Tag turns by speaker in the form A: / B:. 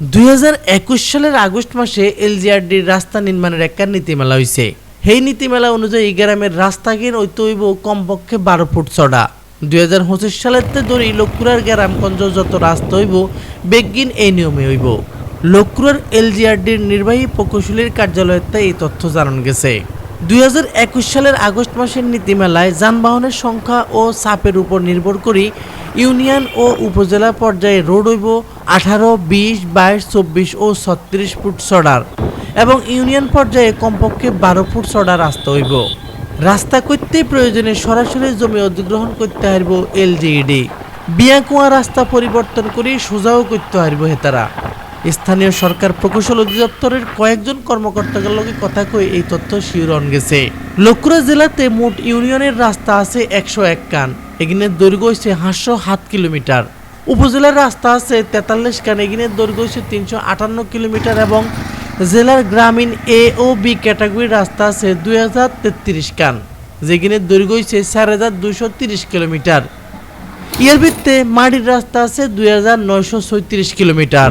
A: দুই সালের আগস্ট মাসে এলজিআরডির রাস্তা নির্মাণের একটা নীতিমালা হয়েছে সেই নীতিমালা অনুযায়ী গ্রামের রাস্তাগিন ঐত হইব কমপক্ষে বারো ফুট চড়া দুই হাজার পঁচিশ সালের তে ধরি লক্ষ্মুরার গ্রামগঞ্জ যত রাস্তা হইব, বেগিন এই নিয়মে হইব। লক্ষ্মুরার এলজিআরডির নির্বাহী প্রকৌশলীর কার্যালয়তে এই তথ্য জানান গেছে। দুই হাজার একুশ সালের আগস্ট মাসের নীতিমেলায় যানবাহনের সংখ্যা ও চাপের উপর নির্ভর করে ইউনিয়ন ও উপজেলা পর্যায়ে রোড হইব আঠারো, বিশ, বাইশ, চব্বিশ ও ছত্রিশ ফুট সডার এবং ইউনিয়ন পর্যায়ে কমপক্ষে বারো ফুট সডার রাস্তা হইব। রাস্তা করতে প্রয়োজনে সরাসরি জমি অধিগ্রহণ করতে হারব এলজিইডি। বিয়াকুয়া রাস্তা পরিবর্তন করে সোজাও করতে হারব হেতারা। স্থানীয় সরকার প্রকৌশল অধিদপ্তরের কয়েকজন কর্মকর্তাদের লগে কথা কই এই তথ্য শিউরন গেছে। লক্ষ্মীরা জেলাতে মোট ইউনিয়নের রাস্তা আছে একশো এক কান এগিনের দৈর্ঘ্য হয়েছে হাঁসশো সাত কিলোমিটার। উপজেলার রাস্তা আছে তেতাল্লিশ কান এগিনের দৈর্ঘ্য হয়েছে তিনশো আটান্ন কিলোমিটার এবং জেলার গ্রামীণ এ ও বি ক্যাটাগরির রাস্তা আছে দুই হাজার তেত্রিশ কান যেগিনের দৈর্ঘ্য হয়েছে চার হাজার দুইশো তিরিশ কিলোমিটার। এর ভিত্তে মাটির রাস্তা আছে দুই হাজার নয়শো ছয়ত্রিশ কিলোমিটার।